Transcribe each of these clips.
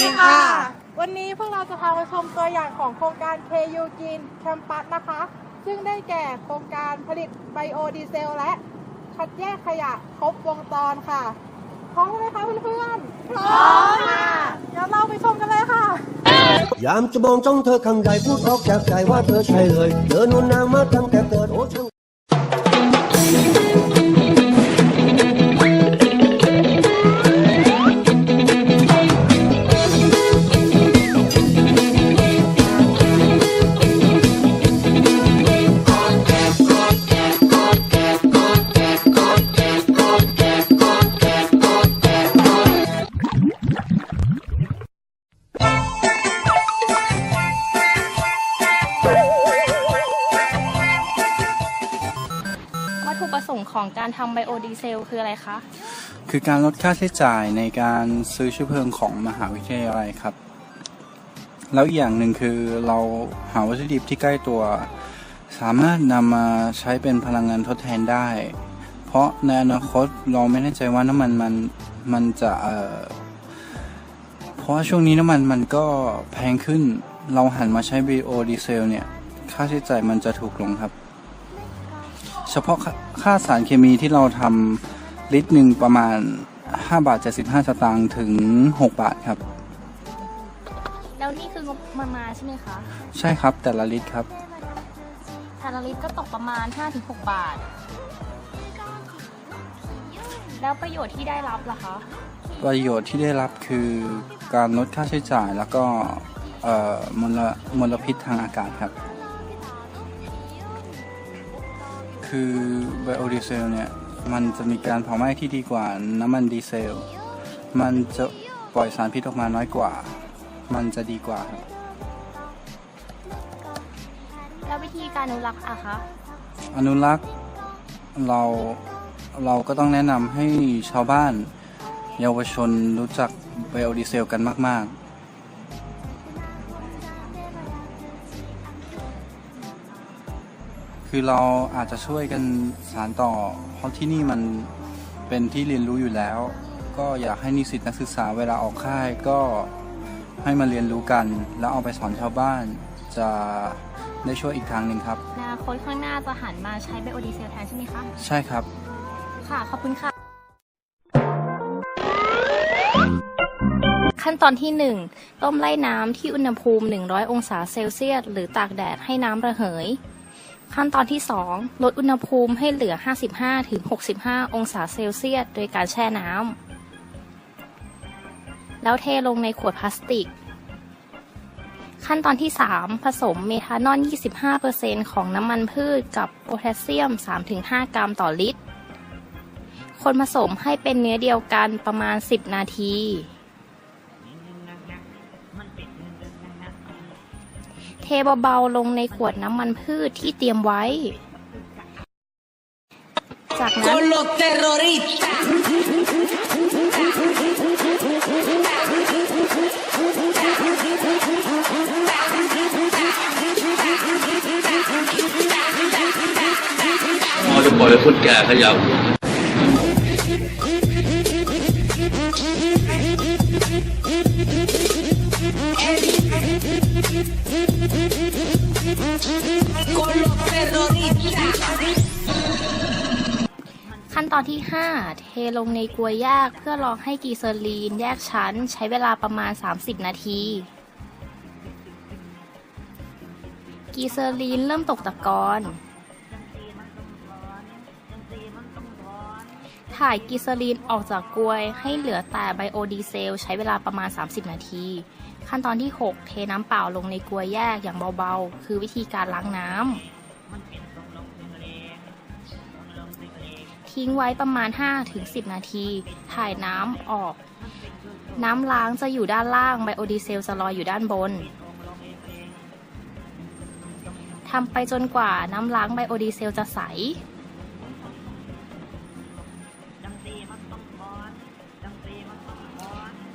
ดีค่ะ วันนี้พวกเราจะพามาชมตัวอย่างของโครงการ KU Green Campus นะคะ ซึ่งได้แก่โครงการผลิตไบโอดีเซล และคัดแยกขยะครบวงจรค่ะ พร้อมไหมคะเพื่อนๆ พร้อมค่ะ เดี๋ยวเราไปชมกันเลยค่ะ ยามจะมองจ้องเธอคำใดพูดออกจากใจว่าเธอใช่เลย เธอนุ่นนางมาตั้งแต่เกิดโอ้ช่าง ประสงค์ของการทำไบโอดีเซลคืออะไรคะ คือการลดค่าใช้จ่ายในการซื้อเชื้อเพลิงของมหาวิทยาลัยครับ แล้วอีกอย่างหนึ่งคือเราหาวัตถุดิบที่ใกล้ตัว สามารถนำมาใช้เป็นพลังงานทดแทนได้ เพราะในอนาคตเราไม่แน่ใจว่าน้ำมันมันมันจะเอ่อเพราะว่าช่วงนี้น้ำมันมันก็แพงขึ้น เราหันมาใช้ไบโอดีเซลเนี่ย ค่าใช้จ่ายมันจะถูกลงครับ เฉพาะค่าค่าสารเคมีที่เราทำลิตรหนึ่งประมาณ 5 บาท 75 สตางค์ถึง 6 บาทครับ แล้วนี่คืองบประมาณใช่ไหมคะ ใช่ครับแต่ละลิตรครับ แต่ละลิตรก็ตกประมาณ 5-6 บาท แล้วประโยชน์ที่ได้รับล่ะคะ ประโยชน์ที่ได้รับคือการลดค่าใช้จ่ายแล้วก็เอ่อมลมลพิษทางอากาศครับ คือไบโอดีเซลเนี่ย มันจะมีการเผาไหม้ที่ดีกว่าน้ำมันดีเซล มันจะปล่อยสารพิษออกมาน้อยกว่า มันจะดีกว่าครับแล้ววิธีการอนุรักษ์อะคะ อนุรักษ์เราเราก็ต้องแนะนำให้ชาวบ้าน เยาวชนรู้จักไบโอดีเซลกันมาก ๆ คือเราอาจจะช่วยกันสานต่อ เพราะที่นี่มันเป็นที่เรียนรู้อยู่แล้ว ก็อยากให้นิสิตนักศึกษาเวลาออกค่ายก็ให้มาเรียนรู้กัน แล้วเอาไปสอนชาวบ้านจะได้ช่วยอีกทางหนึ่งครับอนาคตข้างหน้าจะหันมาใช้ไบโอดีเซลแทนใช่ไหมคะ ใช่ครับ ค่ะ ขอบคุณค่ะ ขั้นตอนที่ 1 ต้มไล่น้ำที่อุณหภูมิ 100 องศาเซลเซียส หรือตากแดดให้น้ำระเหย ขั้นตอนที่ 2 ลดอุณหภูมิให้เหลือ 55-65 องศาเซลเซียส โดยการแช่น้ำ แล้วเทลงในขวดพลาสติก ขั้นตอนที่ 3 ผสมเมทานอล 25%ของน้ำมันพืชกับโพแทสเซียม 3-5 กรัมต่อลิตร คนผสมให้เป็นเนื้อเดียวกันประมาณ 10 นาที เทเบาๆลงในขวดน้ำมันพืชที่เตรียมไว้ จากนั้น con los terroristas. เราจะปล่อยให้คนแก่เขยับ อนที่ 5 เทลงในกลวยยากเพื่อรองให้กีเซอรีนแยกชั้นใช้เวลาประมาณ 30 นาที กีเซอรีนเริ่มตกตะกอน ถ่ายกีเซอรีนออกจากกลวยให้เหลือแต่ไบโอดีเซล ใช้เวลาประมาณ 30 นาที ขั้นตอนที่ 6 เทน้ำเปล่าลงในกลวยแยกอย่างเบาๆ คือวิธีการล้างน้ำ ทิ้งไว้ประมาณ 5-10 นาที ถ่ายน้ำออก น้ำล้างจะอยู่ด้านล่างไบโอดีเซลจะลอยอยู่ด้านบนทำไปจนกว่าน้ำล้างไบโอดีเซลจะใส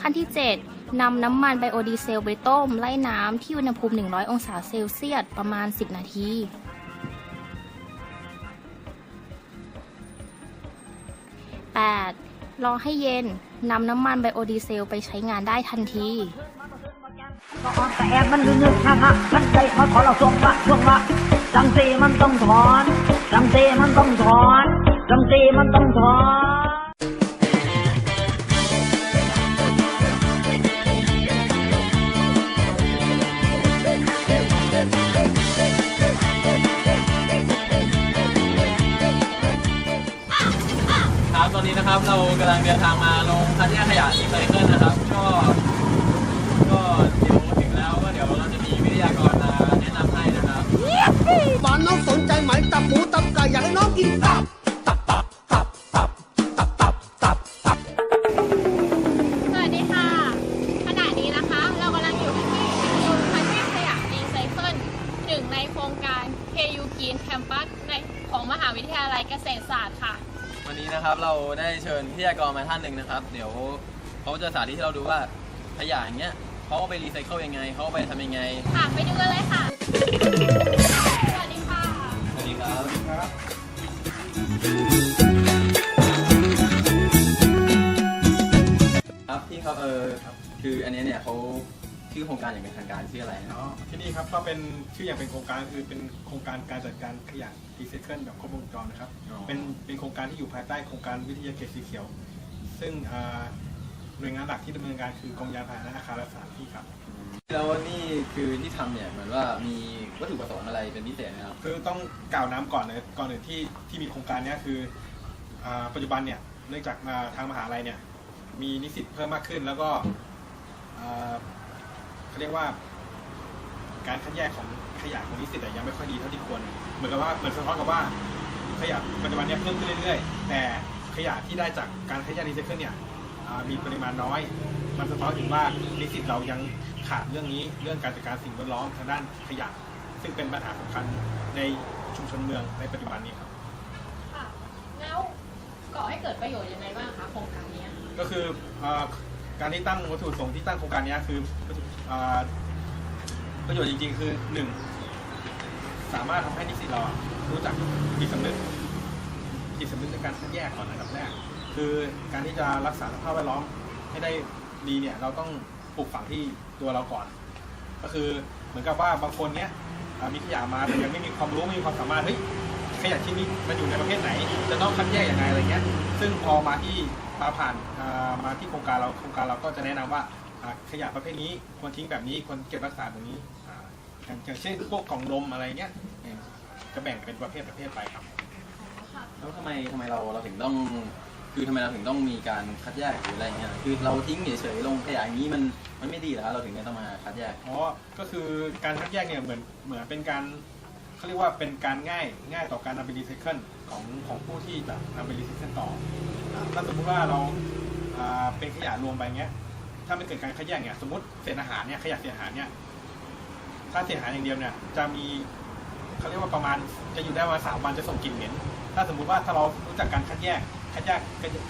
ขั้นที่ 7นำน้ำมันไบโอดีเซลไปต้ม ไล่น้ำที่อุณหภูมิ 100 องศาเซลเซียสประมาณ 10 นาที 8 รอให้เย็นนำน้ำมันไบโอดีเซลไปใช้งานได้ทันทีก็ออนแต่แอบมันนึกๆชักฮะมันใจมาขอเราส่งวะส่งวะจังสีมันต้องถอนจังสีมันต้องถอนจังสีมันต้องถอน เรากำลังเดินทางมาลงคัดแยกขยะรีไซเคิลนะครับ ก็ ก็เดี๋ยวถึงแล้วก็เดี๋ยวเราจะมีวิทยากรมาแนะนำให้นะครับบ้านน้องสนใจไหมตับหมูตับไก่อยากให้น้องกินตับ ตับตับตับตับตับตับตับตับสวัสดีค่ะ ขณะนี้นะคะ เรากำลังอยู่ที่ศูนย์คัดแยกขยะรีไซเคิลหนึ่งในโครงการ KU Green Campus ในของมหาวิทยาลัยเกษตรศาสตร์ค่ะวั นนี้นะครับเราได้เชิญวิทยากรมาท่านหนึ่งนะครับ เดี๋ยวเขาจะสาธิตให้เราดูว่าขยะอย่างเงี้ยเขาเอาไปรีไซเคิลยังไงเขาเอาไปทำยังไงค่ะไปดูกันเลยค่ะ สวัสดีค่ะ สวัสดีครับครับพี่ครับเออคืออันนี้เนี่ยเขาชื่อโครงการอย่างเป็นทางการชื่ออะไรนะ อ๋อที่นี่ครับก็เป็นชื่ออย่างเป็นโครงการคือเป็นโครงการการจัดการขยะ รีไซเคิลแบบครบวงจรนะครับ อ๋อ เป็นเป็นโครงการที่อยู่ภายใต้โครงการวิทยาเขตสีเขียว ซึ่งอ่าหน่วยงานหลักที่ดำเนินการคือกรมยานพาหนะอาคารและสถานที่ครับ แล้วนี่คือที่ทำเนี่ยเหมือนว่ามีวัตถุประสงค์อะไรเป็นพิเศษนะครับ คือต้องกล่าวน้ำก่อนเลยก่อนอื่นที่ที่มีโครงการเนี้ยคืออาปัจจุบันเนี่ยเนื่องจากมาทางมหาลัยเนี่ยมีนิสิตเพิ่มมากขึ้น แล้วก็อ่าเขาเรียกว่า การคัดแยกของขยะของนิสิตอะยังไม่ค่อยดีเท่าที่ควร เหมือนกับว่าเหมือนสะท้อนกับว่าขยะปัจจุบันเนี้เพิ่มขึ้นเรื่อยๆ แต่ขยะที่ได้จากการคัดแยกรีไซเคิลเนี่ยอ่ามีปริมาณน้อย มันสะท้อนถึงว่านิสิตเรายังขาดเรื่องนี้เรื่องการจัดการสิ่งแวดล้อมทางด้านขยะ ซึ่งเป็นปัญหาสำคัญในชุมชนเมืองในปัจจุบันนี้ครับค่ะแล้วก่อให้เกิดประโยชน์ยังไงบ้างคะโครงการนี้ ก็คือเอ่อการที่ตั้งวัตถุประสงค์ที่ตั้งโครงการเนี้ยคือเอ่อประโยชน์จริงๆ คือหนึ่ง สามารถทำให้นิสิตเรารู้จักจิตสำนึกจิตสำนึกในการคัดแยกก่อนอันดับแรก คือการที่จะรักษาสภาพแวดล้อมให้ได้ดีเนี่ยเราต้องปลูกฝังที่ตัวเราก่อน ก็คือเหมือนกับว่าบางคนเนี้ยมีขยะมาแต่ยังไม่มีความรู้ไม่มีความสามารถเฮ้ยขยะชิ้นนี้มันอยู่ในประเภทไหน จะต้องคัดแยกยังไงอะไรเงี้ย ซึ่งพอมาที่มาผ่านมาที่โครงการเราโครงการเราก็จะแนะนำว่าอ่าขยะประเภทนี้ควรทิ้งแบบนี้ควรเก็บรักษาแบบนี้ อ่าอย่างอย่างเช่นพวกกล่องนมอะไรเงี้ยเอ่อจะแบ่งเป็นประเภทประเภทไปครับ แล้วทำไมทำไมเราเราถึงต้อง คือทำไมเราถึงต้องมีการคัดแยกหรืออะไรเงี้ยคือเราทิ้งเฉยๆลงขยะอย่างนี้มันมันไม่ดีแล้วเราถึงไม่ต้องมาคัดแยกอ๋อก็คือการคัดแยกเนี่ยเหมือนเหมือนเป็นการเขาเรียกว่าเป็นการง่ายง่ายต่อการนำไปรีไซเคิลของของผู้ที่จะนำไปรีไซเคิลต่ออ่าถ้าสมมุติว่าเราอ่าเป็นขยะรวมไปเงี้ยถ้าไม่เกิดการคัดแยกเนี่ยสมมติเศษอาหารเนี่ยขยะเศษอาหารเนี่ย ถ้าเศษอาหารอย่างเดียวเนี่ยจะมีเขาเรียกว่าประมาณจะอยู่ได้ประมาณสามวันจะส่งกลิ่นเหม็น ถ้าสมมุติว่าถ้าเรารู้จักการคัดแยกคัดแยก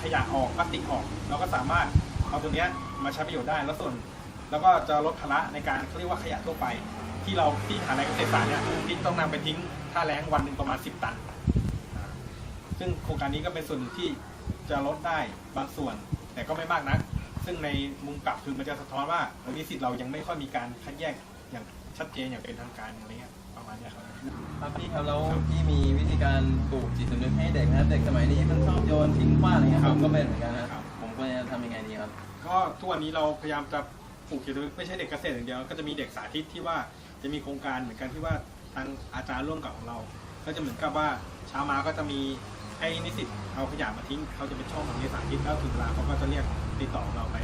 ขยะออกพลาสติกออก เราก็สามารถเอาตัวเนี้ยมาใช้ประโยชน์ได้แล้วส่วน แล้วก็จะลดภาระในการเขาเรียกว่าขยะทั่วไป ที่เราที่หาลัยเกษตรศาสตร์เนี่ยที่ต้องนำไปทิ้งท่าแรงวันหนึ่งประมาณ 10 ตันซึ่งโครงการนี้ก็เป็นส่วนหนึ่งที่จะลดได้บางส่วน แต่ก็ไม่มากนัก ซึ่งในมุมกลับคือมันจะสะท้อนว่าเออนิสิตเรายังไม่ค่อยมีการคัดแยกอย่าง ชัดเจนอย่างเป็นทางการอะไรเงี้ยประมาณเนี้ยครับ ครับพี่ครับแล้วพี่มีวิธีการปลูกจิตสำนึกให้เด็กนะครับเด็กสมัยนี้มันชอบโยนทิ้งขว้างอะไรเงี้ยครัผบมก็เป็นเหมือนกันนะครับผมควรจะทำยังไงดีครับ ก็ทุกวันนี้เราพยายามจะปลูกจิตสำนึกไม่ใช่เด็กเกษตรอย่างเดียวก็จะมีเด็กสาธิตที่ว่าจะมีโครงการเหมือนกันที่ว่าทางอาจารย์ร่วมกับของเรา ก็จะเหมือนกับว่าเช้ามาก็จะมีให้นิสิตเอาขยะมาทิ้งเขาจะเป็นช่องของนิสสาธิตแล้วถึงเวลาเขาก็จะเรียกติดต่อเราไป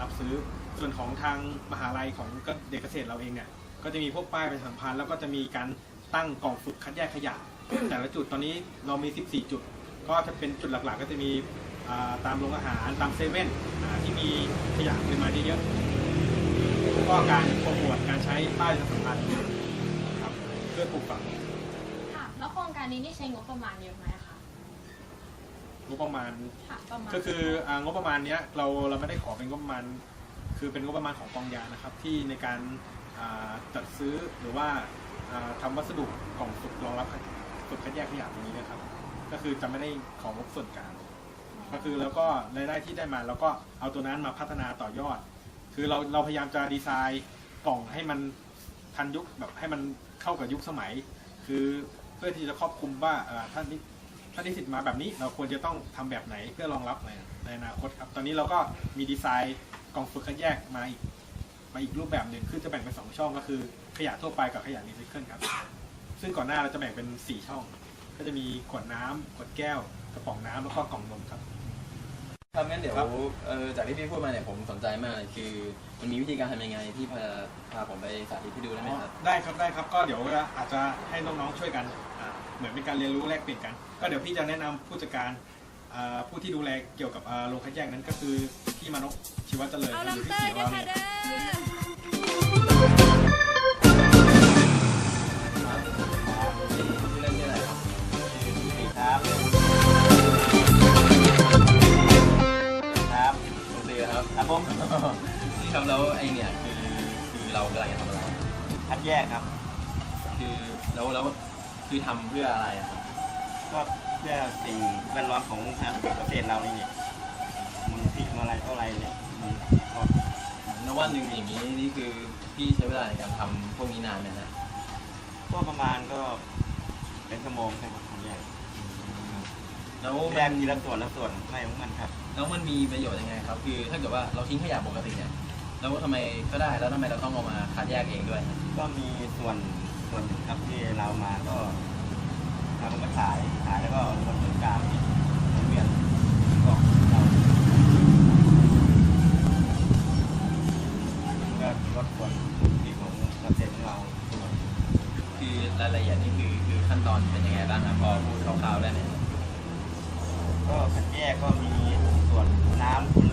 รับซื้อ ส่วนของทางมหาลัยของเด็กเกษตรเราเองเนี่ย ก็จะมีพวกป้ายประชาสัมพันธ์แล้วก็จะมีการตั้งกล่องฝึกคัดแยกขยะ แต่ละจุดตอนนี้เรามี 14 จุด ก็จะเป็นจุดหลักๆ ก็จะมีอ่าตามโรงอาหารตามเซเว่นอ่าที่มีขยะปริมาณเยอะๆแล้วก็การโปรโมทการใช้ป้ายประชาสัมพันธ์ครับเพื่อปลูกฝังค่ะแล้วโครงการนี้นี่ใช้งบประมาณเยอะไหมคะงบประมาณค่ะประมาณก็คืออ่างบประมาณเนี้ยเราเราไม่ได้ขอเป็นงบประมาณ คือเป็นงบประมาณของกองยานะครับที่ในการอ่า จัดซื้อหรือว่าอ่าทำวัสดุกล่องฝึกรองรับฝึกคัดแยกขยะตรงนี้นะครับ ก็คือจะไม่ได้ของงบส่วนกลางอ๋อก็คือแล้วก็รายได้ที่ได้มาแล้วก็เอาตัวนั้นมาพัฒนาต่อยอด คือเราเราพยายามจะดีไซน์กล่องให้มันทันยุคแบบให้มันเข้ากับยุคสมัย คือเพื่อที่จะครอบคลุมว่าเอ่อท่านนิท่านนิสิตมาแบบนี้เราควรจะต้องทำแบบไหนเพื่อรองรับในในอนาคตครับ ตอนนี้เราก็มีดีไซน์กล่องฝึกคัดแยกมาอีก มาอีกรูปแบบหนึ่งคือจะแบ่งเป็นสองช่องก็คือ ขยะทั่วไปกับขยะรีไซเคิลครับ ซึ่งก่อนหน้าเราจะแบ่งเป็นสี่ช่อง ก็จะมีขวดน้ำขวดแก้ว กระป๋องน้ำแล้วก็กล่องนมครับ ครับงั้นเดี๋ยวครับ เออจากที่พี่พูดมาเนี่ยผมสนใจมากเลยคือมันมีวิธีการทำยังไงที่พาพาผมไปสาธิตให้ดูได้ไหมครับ ได้ครับได้ครับก็เดี๋ยวอาจจะให้น้องๆช่วยกันอ่าเหมือนเป็นการเรียนรู้แลกเปลี่ยนกัน ก็เดี๋ยวพี่จะแนะนำผู้จัดการอ่า ผู้ที่ดูแลเกี่ยวกับอ่าโรงคัดแยกนั้นก็คือพี่มานพชีวะเจริญหรือพี่สีของเราเนี่ยชื่อเล่นชื่ออะไรครับครับครับโอเคครับครับผมนี่ครับแล้วไอเนี่ยคือคือเรากำลังจะทำอะไรคัดแยกครับ คือแล้วแล้วคือทำเพื่ออะไรอะครับ ก็เพื่อสิ่งแวดล้อมของทางประเทศเรานี่เนี่ยมันพิษมันอะไรเท่าไรเนี่ยมันก็นวันหนึ่งอย่างนี้นี่คือพี่ใช้เวลาในการทำพวกนี้นานไหมฮะก็ประมาณก็เป็นชั่วโมงใช่ไหมคัดแยกแล้วแยมักนทีละส่วนละส่วนไม่ของมันครับ แล้วมันมีประโยชน์ยังไงครับ คือถ้าเกิดว่าเราทิ้งขยะปกติเนี่ยแล้วทำไมก็ได้แล้วทำไมเราต้องเอามาคัดแยกเองด้วยครับก็มีส่วนส่วนหนึ่งครับที่เรามาก็ เราก็มาขายขายแล้วก็เอาคนส่วนกลางนี่หมุนเวียนก็เราก็ลดส่วนที่ของประเทศของเราด้วยคือรายละเอียดนี่คือคือขั้นตอนเป็นยังไงบ้างครับพอพูดคร่าวๆได้ไหมก็คัดแยกก็มีส่วนน้ำคุณ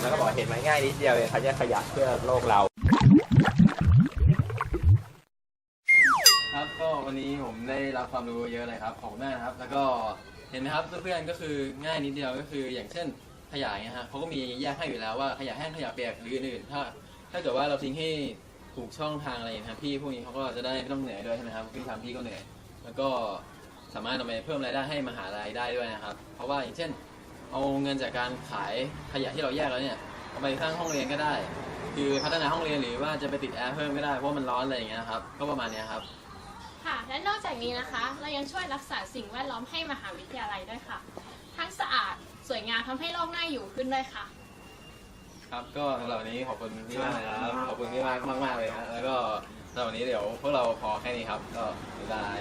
แล้วก็บอกเห็นไหมง่ายนิดเดียวเองคัดแยกขยะเพื่อโลกเรา ครับก็วันนี้ผมได้รับความรู้เยอะเลยครับขอบคุณมากนะครับ แล้วก็เห็นไหมครับเพื่อนๆก็คือง่ายนิดเดียวก็คืออย่างเช่นขยะเนี่ยฮะเขาก็มีแยกให้อยู่แล้วว่าขยะแห้งขยะเปียกหรืออื่นๆถ้า ถ้าเกิดว่าเราทิ้งให้ถูกช่องทางอะไรอย่างเงี้ยครับพี่พวกนี้เขาก็จะได้ไม่ต้องเหนื่อยด้วยใช่ไหมครับพี่ทำพี่ก็เหนื่อยแล้วก็สามารถเอาไปเพิ่มรายได้ให้มหาลัยได้ด้วยนะครับ เพราะว่าอย่างเช่น เอาเงินจากการขายขยะที่เราแยกแล้วเนี่ยเอาไปสร้างห้องเรียนก็ได้ คือพัฒนาห้องเรียนหรือว่าจะไปติดแอร์เพิ่มก็ได้เพราะมันร้อนอะไรอย่างเงี้ยครับก็ประมาณเนี้ยครับ ค่ะ และนอกจากนี้นะคะ เรายังช่วยรักษาสิ่งแวดล้อมให้มหาวิทยาลัยด้วยค่ะ ทั้งสะอาดสวยงามทำให้โลกน่าอยู่ขึ้นด้วยค่ะ ครับก็สำหรับวันนี้ขอบคุณพี่มากเลยนะครับขอบคุณพี่มากมากๆเลยนะแล้วก็สำหรับวันนี้เดี๋ยวพวกเราพอแค่นี้ครับ ก็บ๊ายบาย